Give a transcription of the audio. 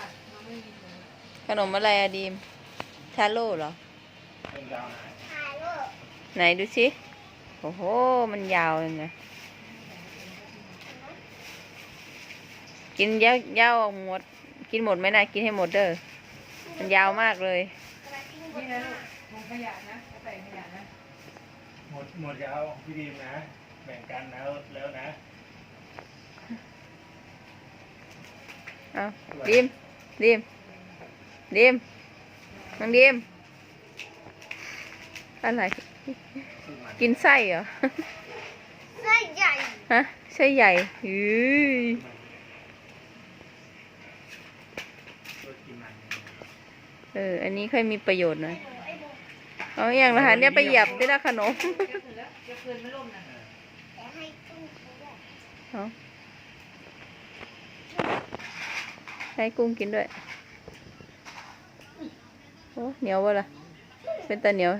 ล่ะน้องไม่มีเลยขนมอะไรอะดีมชาโล่เหรอเป็นยาวหนาถ่ายรูปไหนดูสิโอ้โห มันยาวเลยไงกินยาวยาวออกหมด กินหมดไหมนะกินให้หมดเด้อมันยาวมากเลยกระทิงบนี่นนะหลูน้ากถุงขยะนะเอาใส่ขยะนะ หมดหมดยาวพี่ดีมนะ แบ่งกันแล้วแล้วนะ เอาดีมดีมดีมน้องดีมอะไรซึ่งมันกินไส้เหรอ ไส้ใหญ่ ฮะ ไส้ใหญ่อือช่วยกินมันเออ อันนี้ค่อยมีประโยชน์หน่อยไอ้หนูเอาอย่างละหันเนี่ยไปเหยียบได้ละขนมเก็บเสร็จแล้วเก็บเกินไม่ล่มนะแต่ให้กุ้งเขาด้วยเอา ให้กุ้งกินด้วย โอ้เหนียววะล่ะ เป็นตาเหนียว